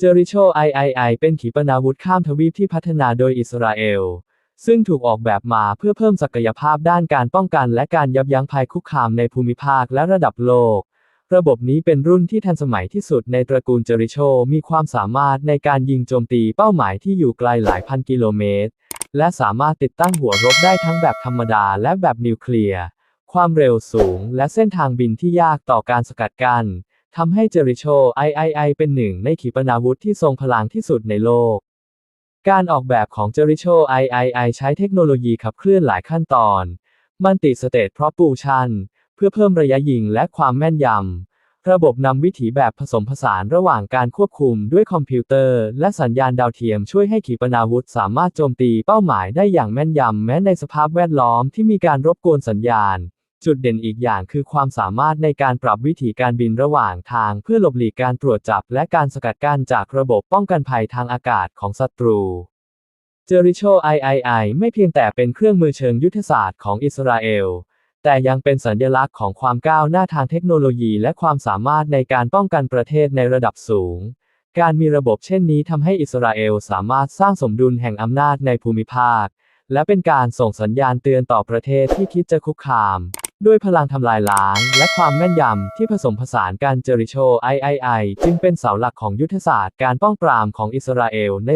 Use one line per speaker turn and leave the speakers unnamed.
เจอริโช III เป็นขีปนาวุธข้ามทวีปที่พัฒนาโดยอิสราเอล ซึ่งถูกออกแบบมาเพื่อเพิ่มศักยภาพด้านการป้องกันและการยับยั้งภัยคุกคามในภูมิภาคและระดับโลก ระบบนี้เป็นรุ่นที่ทันสมัยที่สุดในตระกูลเจอริโชมีความสามารถในการยิงโจมตีเป้าหมายที่อยู่ไกลหลายพันกิโลเมตร และสามารถติดตั้งหัวรบได้ทั้งแบบธรรมดาและแบบนิวเคลียร์ ความเร็วสูง และเส้นทางบินที่ยากต่อการสกัดกั้น ทำให้เจอริโช III เป็นหนึ่งในขีปนาวุธที่ทรงพลังที่สุดในโลก การออกแบบของ Jericho III ใช้เทคโนโลยีขับเคลื่อนหลายขั้นตอน Multi State Propulsion เพื่อเพิ่มระยะยิงและความแม่นยำ ระบบนำวิถีแบบผสมผสานระหว่างการควบคุมด้วยคอมพิวเตอร์ และสัญญาณดาวเทียมช่วยให้ขีปนาวุธสามารถโจมตีเป้าหมายได้อย่างแม่นยำ แม้ในสภาพแวดล้อมที่มีการรบกวนสัญญาณ จุดเด่นอีกอย่างคือความสามารถในการปรับวิถีการบินระหว่างทางเพื่อหลบหลีกการตรวจจับและการสกัดกั้นจากระบบป้องกันภัยทางอากาศของศัตรู เจอริโช III ไม่เพียงแต่เป็นเครื่องมือเชิงยุทธศาสตร์ของอิสราเอล แต่ยังเป็นสัญลักษณ์ของความก้าวหน้าทางเทคโนโลยีและความสามารถในการป้องกันประเทศในระดับสูง การมีระบบเช่นนี้ทำให้อิสราเอลสามารถสร้างสมดุลแห่งอำนาจในภูมิภาค และเป็นการส่งสัญญาณเตือนต่อประเทศที่คิดจะคุกคาม ด้วยพลังทำลายล้าง และความแม่นยำที่ผสมผสานกันเจอริโช III จึงเป็นเสาหลักของยุทธศาสตร์การป้องปรามของอิสราเอลใน